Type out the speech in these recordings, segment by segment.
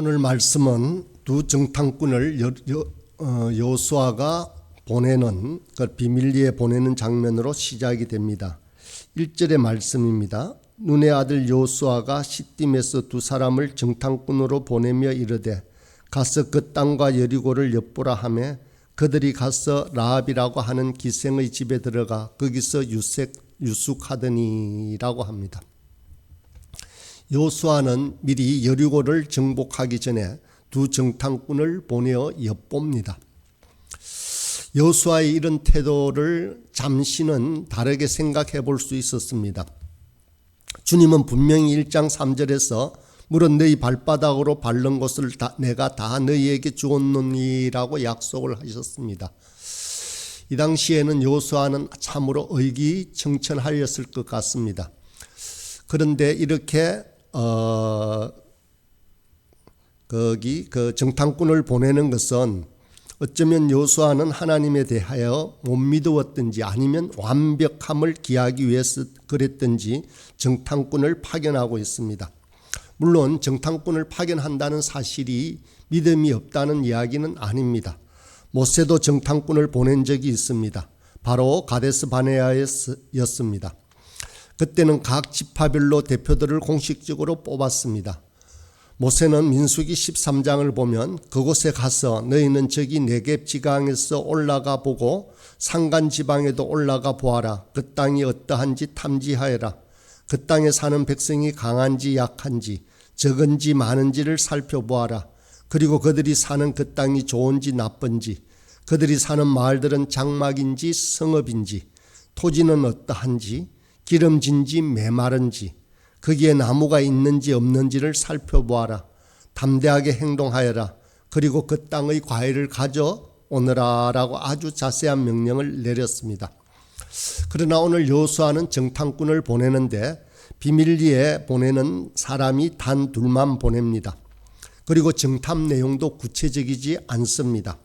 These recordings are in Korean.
오늘 말씀은 두 정탐꾼을 여, 여, 어, 여수아가 보내는 그 비밀리에 보내는 장면으로 시작이 됩니다. 1절의 말씀입니다. 눈의 아들 여수아가 시딤에서 두 사람을 정탐꾼으로 보내며 이르되 가서 그 땅과 여리고를 엿보라 하매 그들이 가서 라합이라고 하는 기생의 집에 들어가 거기서 유색 유숙하더니라고 합니다. 요수아는 미리 여리고를 정복하기 전에 두 정탐꾼을 보내어 엿봅니다. 여수아의 이런 태도를 잠시는 다르게 생각해 볼 수 있었습니다. 주님은 분명히 1장 3절에서 물은 너희 발바닥으로 밟는 것을 다, 내가 다 너희에게 주었느니라고 약속을 하셨습니다. 이 당시에는 요수아는 참으로 의기청천하였을 것 같습니다. 그런데 이렇게 어 거기 그 정탐꾼을 보내는 것은 어쩌면 요수아는 하나님에 대하여 못 믿었든지 아니면 완벽함을 기하기 위해서 그랬든지 정탐꾼을 파견하고 있습니다. 물론 정탐꾼을 파견한다는 사실이 믿음이 없다는 이야기는 아닙니다. 모세도 정탐꾼을 보낸 적이 있습니다. 바로 가데스 바네아였습니다. 그때는 각 지파별로 대표들을 공식적으로 뽑았습니다. 모세는 민수기 13장을 보면 그곳에 가서 너희는 저기 네겝 지강에서 올라가 보고 산간 지방에도 올라가 보아라. 그 땅이 어떠한지 탐지하여라. 그 땅에 사는 백성이 강한지 약한지 적은지 많은지를 살펴보아라. 그리고 그들이 사는 그 땅이 좋은지 나쁜지 그들이 사는 마을들은 장막인지 성읍인지 토지는 어떠한지 기름진지 메마른지 거기에 나무가 있는지 없는지를 살펴보아라. 담대하게 행동하여라. 그리고 그 땅의 과일을 가져 오너라라고 아주 자세한 명령을 내렸습니다. 그러나 오늘 여수아는 정탐꾼을 보내는데 비밀리에 보내는 사람이 단 둘만 보냅니다. 그리고 정탐 내용도 구체적이지 않습니다.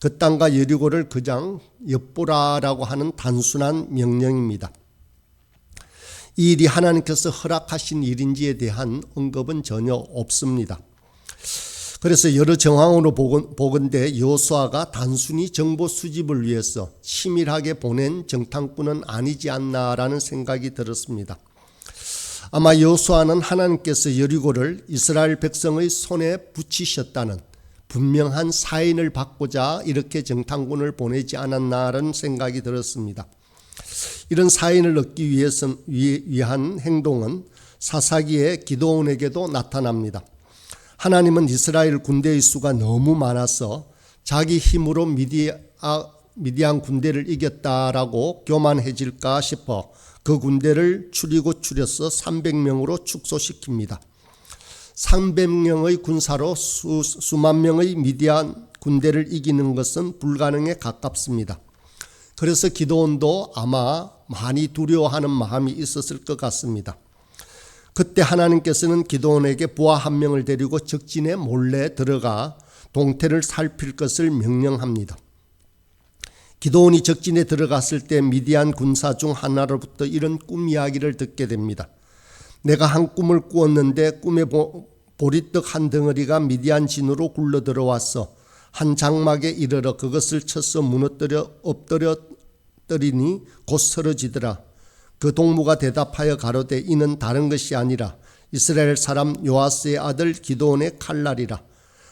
그 땅과 여리고를 그장 엿보라라고 하는 단순한 명령입니다. 이 일이 하나님께서 허락하신 일인지에 대한 언급은 전혀 없습니다. 그래서 여러 정황으로 보건대 여수아가 단순히 정보 수집을 위해서 치밀하게 보낸 정탐꾼은 아니지 않나라는 생각이 들었습니다. 아마 여수아는 하나님께서 여리고를 이스라엘 백성의 손에 붙이셨다는 분명한 사인을 받고자 이렇게 정탐꾼을 보내지 않았나라는 생각이 들었습니다. 이런 사인을 얻기 위해서 위한 행동은 사사기의 기도원에게도 나타납니다. 하나님은 이스라엘 군대의 수가 너무 많아서 자기 힘으로 미디아, 미디안 군대를 이겼다라고 교만해질까 싶어 그 군대를 추리고 추려서 300명으로 축소시킵니다. 300명의 군사로 수, 수만 명의 미디안 군대를 이기는 것은 불가능에 가깝습니다. 그래서 기도원도 아마 많이 두려워하는 마음이 있었을 것 같습니다. 그때 하나님께서는 기도원에게 부하 한 명을 데리고 적진에 몰래 들어가 동태를 살필 것을 명령합니다. 기도원이 적진에 들어갔을 때 미디안 군사 중 하나로부터 이런 꿈 이야기를 듣게 됩니다. 내가 한 꿈을 꾸었는데 꿈에 보리떡 한 덩어리가 미디안 진으로 굴러 들어왔어. 한 장막에 이르러 그것을 쳐서 무너뜨려 엎드려 뜨리니 곧 쓰러지더라. 그 동무가 대답하여 가로되 이는 다른 것이 아니라 이스라엘 사람 요아스의 아들 기도원의 칼날이라.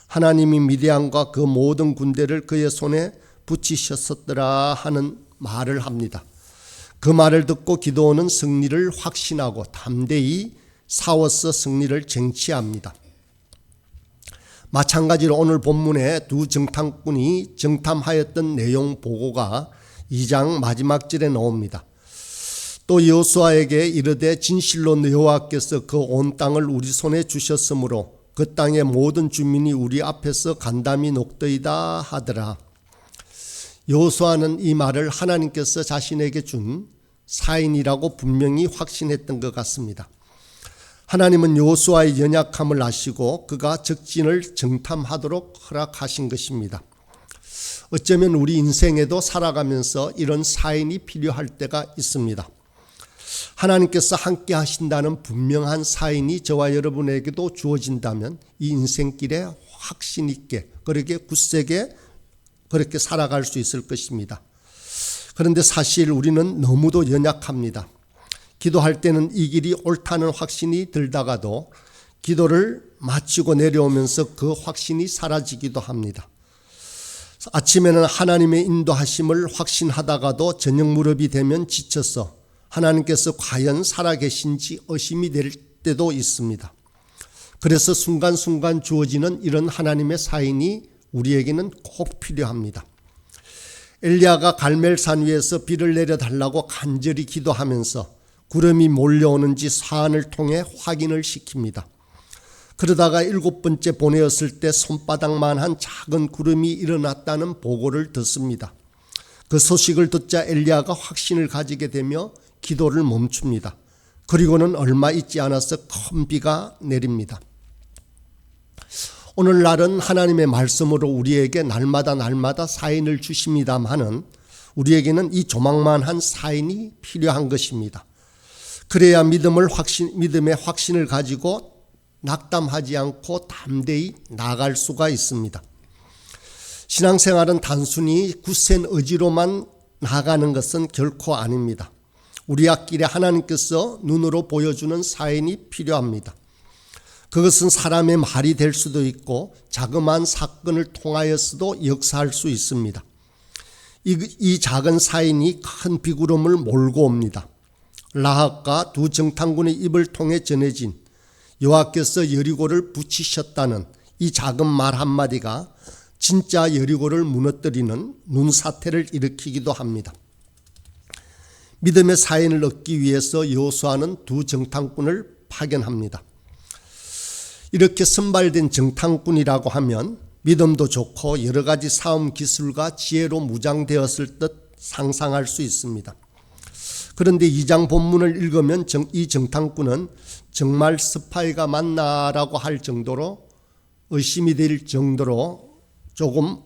하나님이 미디안과 그 모든 군대를 그의 손에 붙이셨었더라 하는 말을 합니다. 그 말을 듣고 기도원은 승리를 확신하고 담대히 싸워서 승리를 쟁취합니다. 마찬가지로 오늘 본문의 두 정탐꾼이 정탐하였던 내용 보고가 2장 마지막 절에 나옵니다. 또 여호수아에게 이르되 진실로 여호와께서 그 온 땅을 우리 손에 주셨으므로 그 땅의 모든 주민이 우리 앞에서 간담이 녹더이다 하더라. 여호수아는 이 말을 하나님께서 자신에게 준 사인이라고 분명히 확신했던 것 같습니다. 하나님은 여호수아의 연약함을 아시고 그가 적진을 정탐하도록 허락하신 것입니다. 어쩌면 우리 인생에도 살아가면서 이런 사인이 필요할 때가 있습니다. 하나님께서 함께 하신다는 분명한 사인이 저와 여러분에게도 주어진다면 이 인생길에 확신 있게 그렇게 굳세게 그렇게 살아갈 수 있을 것입니다. 그런데 사실 우리는 너무도 연약합니다. 기도할 때는 이 길이 옳다는 확신이 들다가도 기도를 마치고 내려오면서 그 확신이 사라지기도 합니다. 아침에는 하나님의 인도하심을 확신하다가도 저녁 무렵이 되면 지쳐서 하나님께서 과연 살아계신지 의심이 될 때도 있습니다. 그래서 순간순간 주어지는 이런 하나님의 사인이 우리에게는 꼭 필요합니다. 엘리야가 갈멜산 위에서 비를 내려 달라고 간절히 기도하면서 구름이 몰려오는지 사안을 통해 확인을 시킵니다. 그러다가 일곱 번째 보내었을 때 손바닥만한 작은 구름이 일어났다는 보고를 듣습니다. 그 소식을 듣자 엘리야가 확신을 가지게 되며 기도를 멈춥니다. 그리고는 얼마 있지 않아서 큰 비가 내립니다. 오늘날은 하나님의 말씀으로 우리에게 날마다 날마다 사인을 주십니다마는 우리에게는 이 조망만한 사인이 필요한 것입니다. 그래야 믿음을 확신, 믿음의 확신을 가지고 낙담하지 않고 담대히 나갈 수가 있습니다. 신앙생활은 단순히 굳센 의지로만 나가는 것은 결코 아닙니다. 우리 앞길에 하나님께서 눈으로 보여주는 사인이 필요합니다. 그것은 사람의 말이 될 수도 있고 자그마한 사건을 통하여서도 역사할 수 있습니다. 이, 이 작은 사인이 큰 비구름을 몰고 옵니다. 라합과 두 정탐군의 입을 통해 전해진 여호와께서 여리고를 붙이셨다는 이 작은 말 한마디가 진짜 여리고를 무너뜨리는 눈사태를 일으키기도 합니다. 믿음의 사인을 얻기 위해서 여호수아는 두 정탐꾼을 파견합니다. 이렇게 선발된 정탐꾼이라고 하면 믿음도 좋고 여러 가지 싸움 기술과 지혜로 무장되었을 듯 상상할 수 있습니다. 그런데 이장 본문을 읽으면 정, 이 정탐꾼은 정말 스파이가 맞나라고 할 정도로 의심이 될 정도로 조금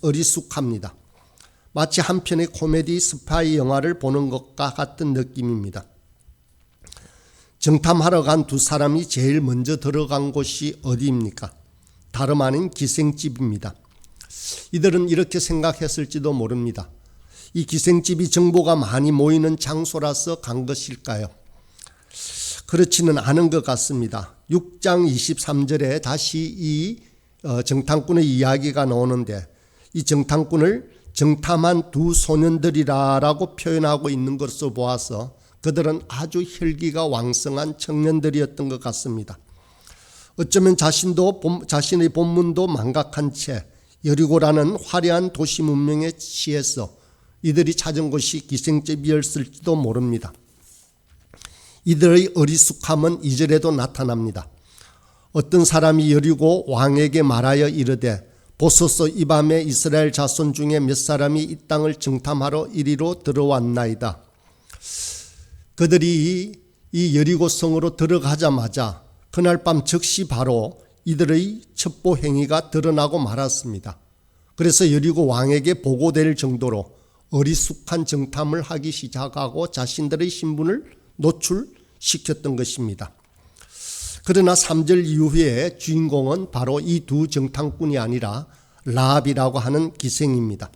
어리숙합니다. 마치 한 편의 코미디 스파이 영화를 보는 것과 같은 느낌입니다. 정탐하러 간 두 사람이 제일 먼저 들어간 곳이 어디입니까? 다름 아닌 기생집입니다. 이들은 이렇게 생각했을지도 모릅니다. 이 기생집이 정보가 많이 모이는 장소라서 간 것일까요? 그렇지는 않은 것 같습니다. 6장 23절에 다시 이 어, 정탐꾼의 이야기가 나오는데 이 정탐꾼을 정탐한 두 소년들이라고 표현하고 있는 것으로 보아서 그들은 아주 혈기가 왕성한 청년들이었던 것 같습니다. 어쩌면 자신도 자신의 본문도 망각한 채 여리고라는 화려한 도시 문명에 취해서 이들이 찾은 곳이 기생집이었을지도 모릅니다. 이들의 어리숙함은 이절에도 나타납니다. 어떤 사람이 여리고 왕에게 말하여 이르되 보소서 이 밤에 이스라엘 자손 중에 몇 사람이 이 땅을 정탐하러 이리로 들어왔나이다. 그들이 이 여리고 성으로 들어가자마자 그날 밤 즉시 바로 이들의 첩보 행위가 드러나고 말았습니다. 그래서 여리고 왕에게 보고될 정도로 어리숙한 정탐을 하기 시작하고 자신들의 신분을 노출시켰던 것입니다. 그러나 3절 이후에 주인공은 바로 이 두 정탐꾼이 아니라 라합이라고 하는 기생입니다.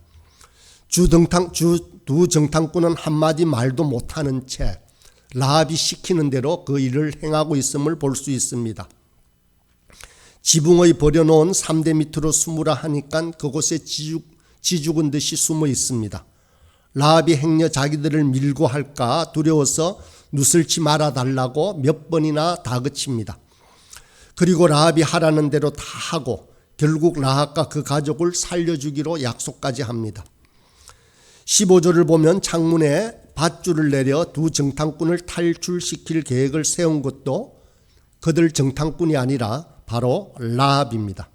주 정탐 주두 정탐꾼은 한마디 말도 못하는 채 라합이 시키는 대로 그 일을 행하고 있음을 볼 수 있습니다. 지붕의 버려놓은 3대 밑으로 숨으라 하니까 그곳에 지죽, 지죽은 듯이 숨어 있습니다. 라합이 행여 자기들을 밀고 할까 두려워서 누슬치 말아 달라고 몇 번이나 다그칩니다. 그리고 라합이 하라는 대로 다 하고 결국 라합과 그 가족을 살려주기로 약속까지 합니다. 15절을 보면 창문에 밧줄을 내려 두 정탐꾼을 탈출시킬 계획을 세운 것도 그들 정탐꾼이 아니라 바로 라합입니다.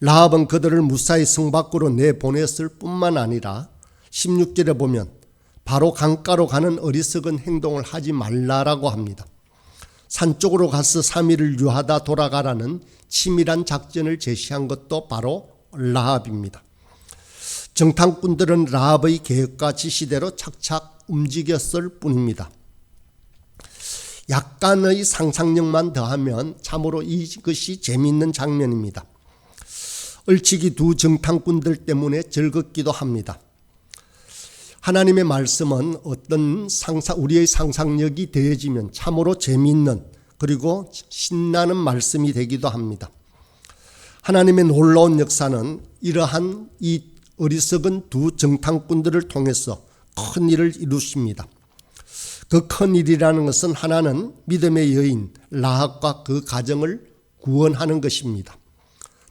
라합은 그들을 무사히 성 밖으로 내보냈을 뿐만 아니라 16절에 보면 바로 강가로 가는 어리석은 행동을 하지 말라라고 합니다. 산 쪽으로 가서 3일을 유하다 돌아가라는 치밀한 작전을 제시한 것도 바로 라합입니다. 정탐꾼들은 라합의 계획과 지시대로 착착 움직였을 뿐입니다. 약간의 상상력만 더하면 참으로 이것이 재미있는 장면입니다. 얼치기 두 정탐꾼들 때문에 즐겁기도 합니다. 하나님의 말씀은 어떤 상상, 우리의 상상력이 더해지면 참으로 재미있는 그리고 신나는 말씀이 되기도 합니다. 하나님의 놀라운 역사는 이러한 이 어리석은 두 정탐꾼들을 통해서 큰 일을 이루십니다. 그 큰 일이라는 것은 하나는 믿음의 여인 라합과 그 가정을 구원하는 것입니다.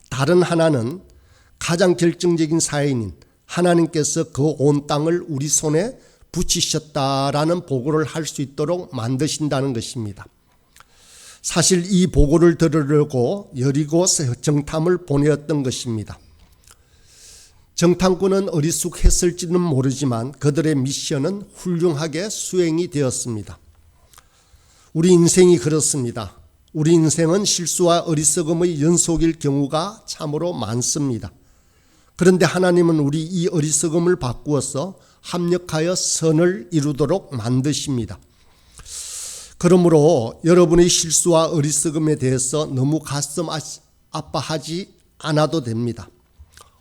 다른 하나는 가장 결정적인 사인인 하나님께서 그 온 땅을 우리 손에 붙이셨다라는 보고를 할 수 있도록 만드신다는 것입니다. 사실 이 보고를 들으려고 여리고 정탐을 보내었던 것입니다. 정탐꾼은 어리숙했을지는 모르지만 그들의 미션은 훌륭하게 수행이 되었습니다. 우리 인생이 그렇습니다. 우리 인생은 실수와 어리석음의 연속일 경우가 참으로 많습니다. 그런데 하나님은 우리 이 어리석음을 바꾸어서 합력하여 선을 이루도록 만드십니다. 그러므로 여러분의 실수와 어리석음에 대해서 너무 가슴 아파하지 않아도 됩니다.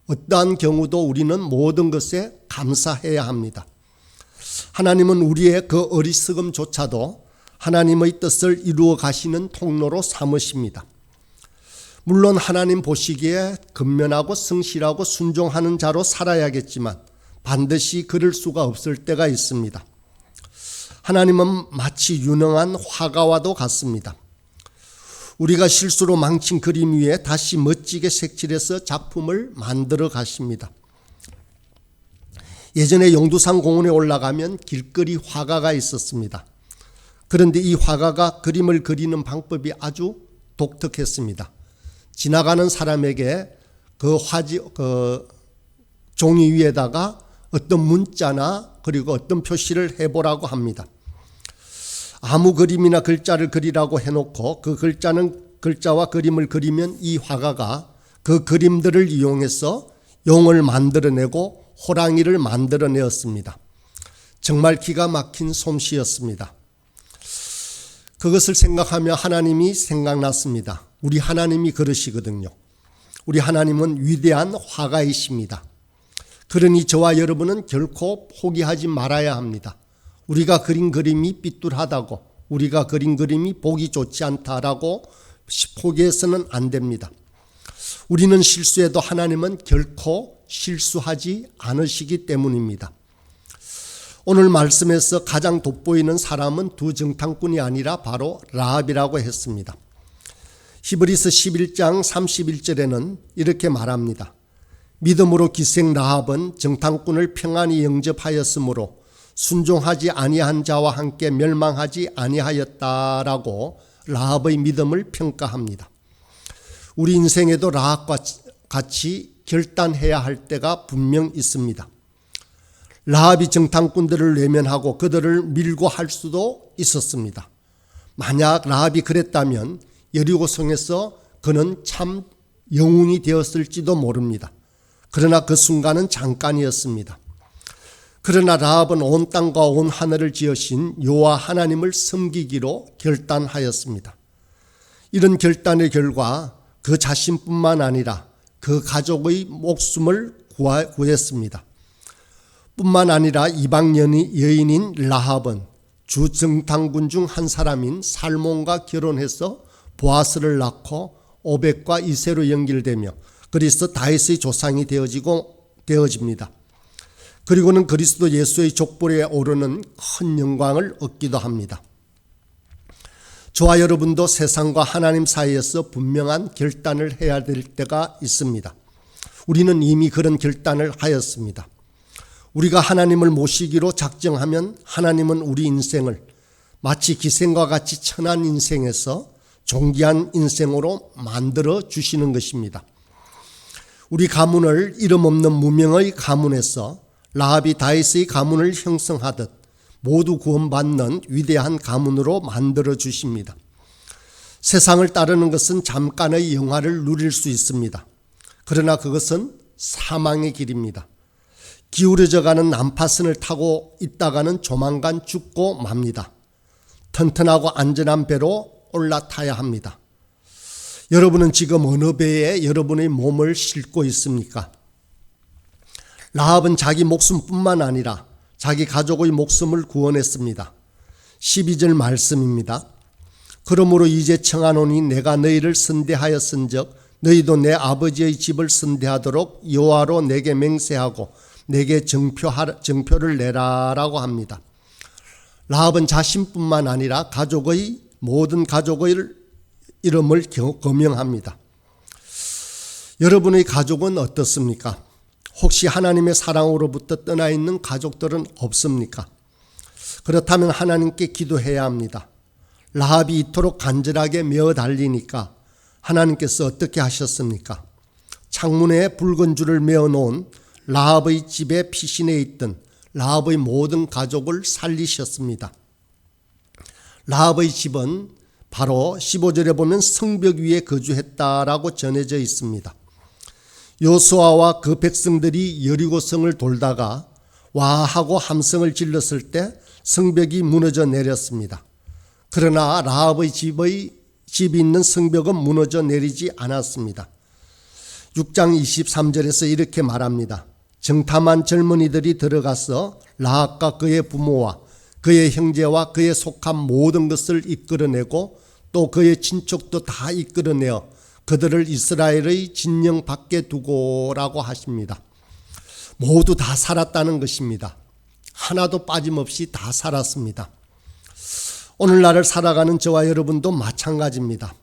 어떠한 경우도 우리는 모든 것에 감사해야 합니다. 하나님은 우리의 그 어리석음조차도 하나님의 뜻을 이루어 가시는 통로로 삼으십니다. 물론 하나님 보시기에 근면하고 성실하고 순종하는 자로 살아야겠지만 반드시 그럴 수가 없을 때가 있습니다. 하나님은 마치 유능한 화가와도 같습니다. 우리가 실수로 망친 그림 위에 다시 멋지게 색칠해서 작품을 만들어 가십니다. 예전에 용두산 공원에 올라가면 길거리 화가가 있었습니다. 그런데 이 화가가 그림을 그리는 방법이 아주 독특했습니다. 지나가는 사람에게 그 화지 그 종이 위에다가 어떤 문자나 그리고 어떤 표시를 해보라고 합니다. 아무 그림이나 글자를 그리라고 해놓고 그 글자는 글자와 그림을 그리면 이 화가가 그 그림들을 이용해서 용을 만들어내고 호랑이를 만들어내었습니다. 정말 기가 막힌 솜씨였습니다. 그것을 생각하며 하나님이 생각났습니다. 우리 하나님이 그러시거든요. 우리 하나님은 위대한 화가이십니다. 그러니 저와 여러분은 결코 포기하지 말아야 합니다. 우리가 그린 그림이 삐뚤하다고 우리가 그린 그림이 보기 좋지 않다라고 포기해서는 안 됩니다. 우리는 실수해도 하나님은 결코 실수하지 않으시기 때문입니다. 오늘 말씀에서 가장 돋보이는 사람은 두 정탐꾼이 아니라 바로 라합이라고 했습니다. 히브리서 11장 31절에는 이렇게 말합니다. 믿음으로 기생 라합은 정탐꾼을 평안히 영접하였으므로 순종하지 아니한 자와 함께 멸망하지 아니하였다라고 라합의 믿음을 평가합니다. 우리 인생에도 라합과 같이 결단해야 할 때가 분명 있습니다. 라합이 정탐꾼들을 외면하고 그들을 밀고 할 수도 있었습니다. 만약 라합이 그랬다면 여리고 성에서 그는 참 영웅이 되었을지도 모릅니다. 그러나 그 순간은 잠깐이었습니다. 그러나 라합은 온 땅과 온 하늘을 지으신 여호와 하나님을 섬기기로 결단하였습니다. 이런 결단의 결과 그 자신뿐만 아니라 그 가족의 목숨을 구했습니다. 뿐만 아니라 이방 여인인 라합은 주 정탐군 중 한 사람인 살몬과 결혼해서 보아스를 낳고 오백과 이세로 연결되며 그리스도 다윗의 조상이 되어지고 되어집니다. 그리고는 그리스도 예수의 족보에 오르는 큰 영광을 얻기도 합니다. 저와 여러분도 세상과 하나님 사이에서 분명한 결단을 해야 될 때가 있습니다. 우리는 이미 그런 결단을 하였습니다. 우리가 하나님을 모시기로 작정하면 하나님은 우리 인생을 마치 기생과 같이 천한 인생에서 존귀한 인생으로 만들어 주시는 것입니다. 우리 가문을 이름 없는 무명의 가문에서 라합이 다윗의 가문을 형성하듯 모두 구원받는 위대한 가문으로 만들어 주십니다. 세상을 따르는 것은 잠깐의 영화를 누릴 수 있습니다. 그러나 그것은 사망의 길입니다. 기울어져 가는 난파선을 타고 있다가는 조만간 죽고 맙니다. 튼튼하고 안전한 배로 올라타야 합니다. 여러분은 지금 어느 배에 여러분의 몸을 싣고 있습니까? 라합은 자기 목숨뿐만 아니라 자기 가족의 목숨을 구원했습니다. 12절 말씀입니다. 그러므로 이제 청하노니 내가 너희를 선대하였은즉 너희도 내 아버지의 집을 선대하도록 여호와로 내게 맹세하고 내게 정표하, 정표를 내라라고 합니다. 라합은 자신뿐만 아니라 가족의 모든 가족의 이름을 거명합니다. 여러분의 가족은 어떻습니까? 혹시 하나님의 사랑으로부터 떠나 있는 가족들은 없습니까? 그렇다면 하나님께 기도해야 합니다. 라합이 이토록 간절하게 메어 달리니까 하나님께서 어떻게 하셨습니까? 창문에 붉은 줄을 메어 놓은 라합의 집에 피신해 있던 라합의 모든 가족을 살리셨습니다. 라합의 집은 바로 15절에 보면 성벽 위에 거주했다라고 전해져 있습니다. 요수아와 그 백성들이 여리고성을 돌다가 와 하고 함성을 질렀을 때 성벽이 무너져 내렸습니다. 그러나 라합의 집의 집이 있는 성벽은 무너져 내리지 않았습니다. 6장 23절에서 이렇게 말합니다. 정탐한 젊은이들이 들어가서 라합과 그의 부모와 그의 형제와 그의 속한 모든 것을 이끌어내고 또 그의 친척도 다 이끌어내어 그들을 이스라엘의 진영 밖에 두고라고 하십니다. 모두 다 살았다는 것입니다. 하나도 빠짐없이 다 살았습니다. 오늘날을 살아가는 저와 여러분도 마찬가지입니다.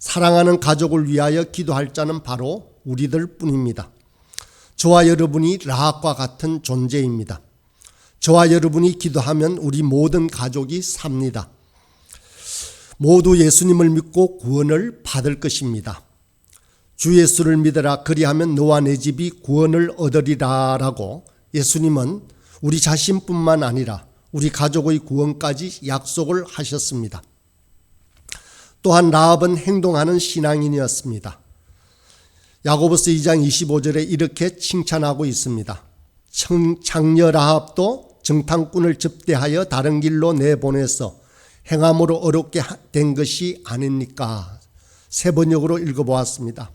사랑하는 가족을 위하여 기도할 자는 바로 우리들 뿐입니다. 저와 여러분이 라합과 같은 존재입니다. 저와 여러분이 기도하면 우리 모든 가족이 삽니다. 모두 예수님을 믿고 구원을 받을 것입니다. 주 예수를 믿어라 그리하면 너와 내 집이 구원을 얻으리라라고 예수님은 우리 자신뿐만 아니라 우리 가족의 구원까지 약속을 하셨습니다. 또한 라합은 행동하는 신앙인이었습니다. 야고보스 2장 25절에 이렇게 칭찬하고 있습니다. 장녀 라합도 정탐꾼을 접대하여 다른 길로 내보내서 행함으로 어렵게 된 것이 아닙니까? 세 번역으로 읽어보았습니다.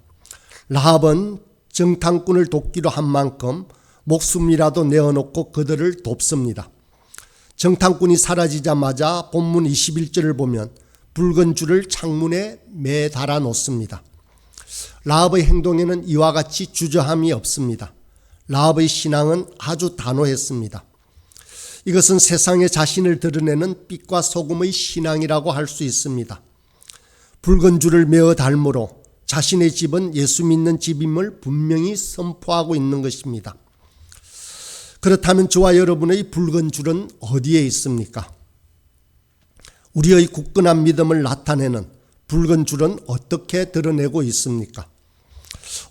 라합은 정탐꾼을 돕기로 한 만큼 목숨이라도 내어놓고 그들을 돕습니다. 정탐꾼이 사라지자마자 본문 21절을 보면 붉은 줄을 창문에 매달아 놓습니다. 라합의 행동에는 이와 같이 주저함이 없습니다. 라합의 신앙은 아주 단호했습니다. 이것은 세상에 자신을 드러내는 빛과 소금의 신앙이라고 할 수 있습니다. 붉은 줄을 메어 닮으로 자신의 집은 예수 믿는 집임을 분명히 선포하고 있는 것입니다. 그렇다면 저와 여러분의 붉은 줄은 어디에 있습니까? 우리의 굳건한 믿음을 나타내는 붉은 줄은 어떻게 드러내고 있습니까?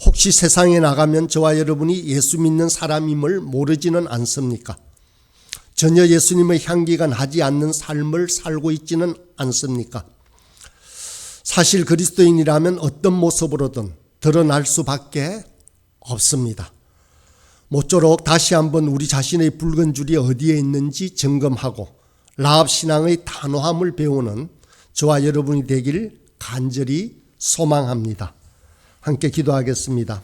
혹시 세상에 나가면 저와 여러분이 예수 믿는 사람임을 모르지는 않습니까? 전혀 예수님의 향기가 나지 않는 삶을 살고 있지는 않습니까? 사실 그리스도인이라면 어떤 모습으로든 드러날 수밖에 없습니다. 모쪼록 다시 한번 우리 자신의 붉은 줄이 어디에 있는지 점검하고 라합 신앙의 단호함을 배우는 저와 여러분이 되길 간절히 소망합니다. 함께 기도하겠습니다.